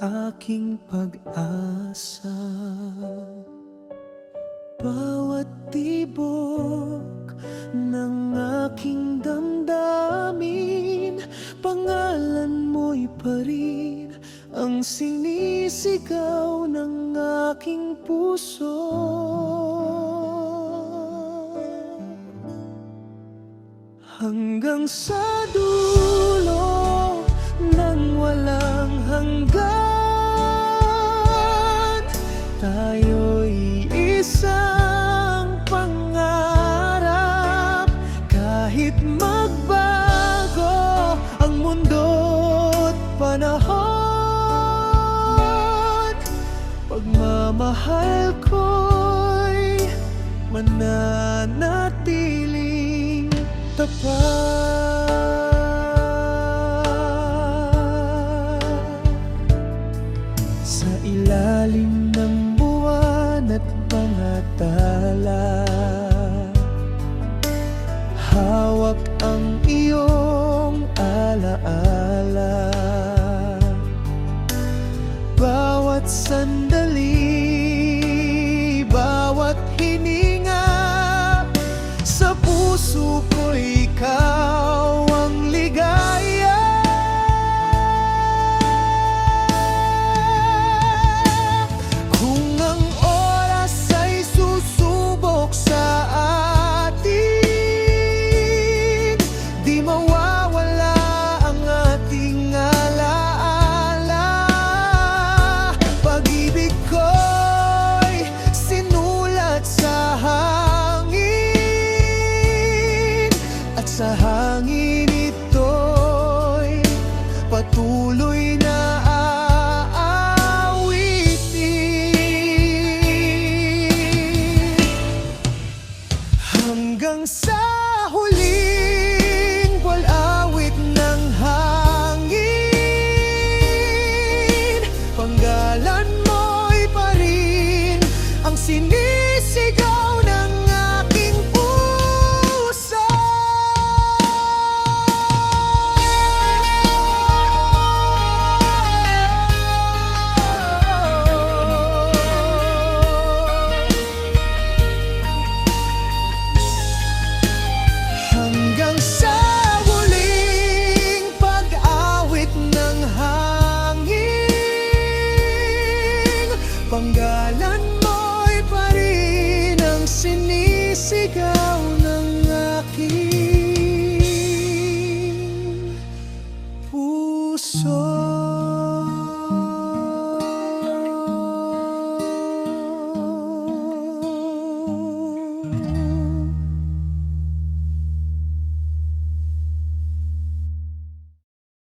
aking pag-asa. Bawat tibok ng aking damdamin Pangalan mo'y pa rin ang sinisigaw ng aking puso. Hanggang sa dulo Pagmamahal ko'y mananatiling tapat. Sa ilalim ng buwan at mga Hawak ang iyong alaala Bawat sandali, bawat hininga Sa puso ko ikaw ang ligaya It's a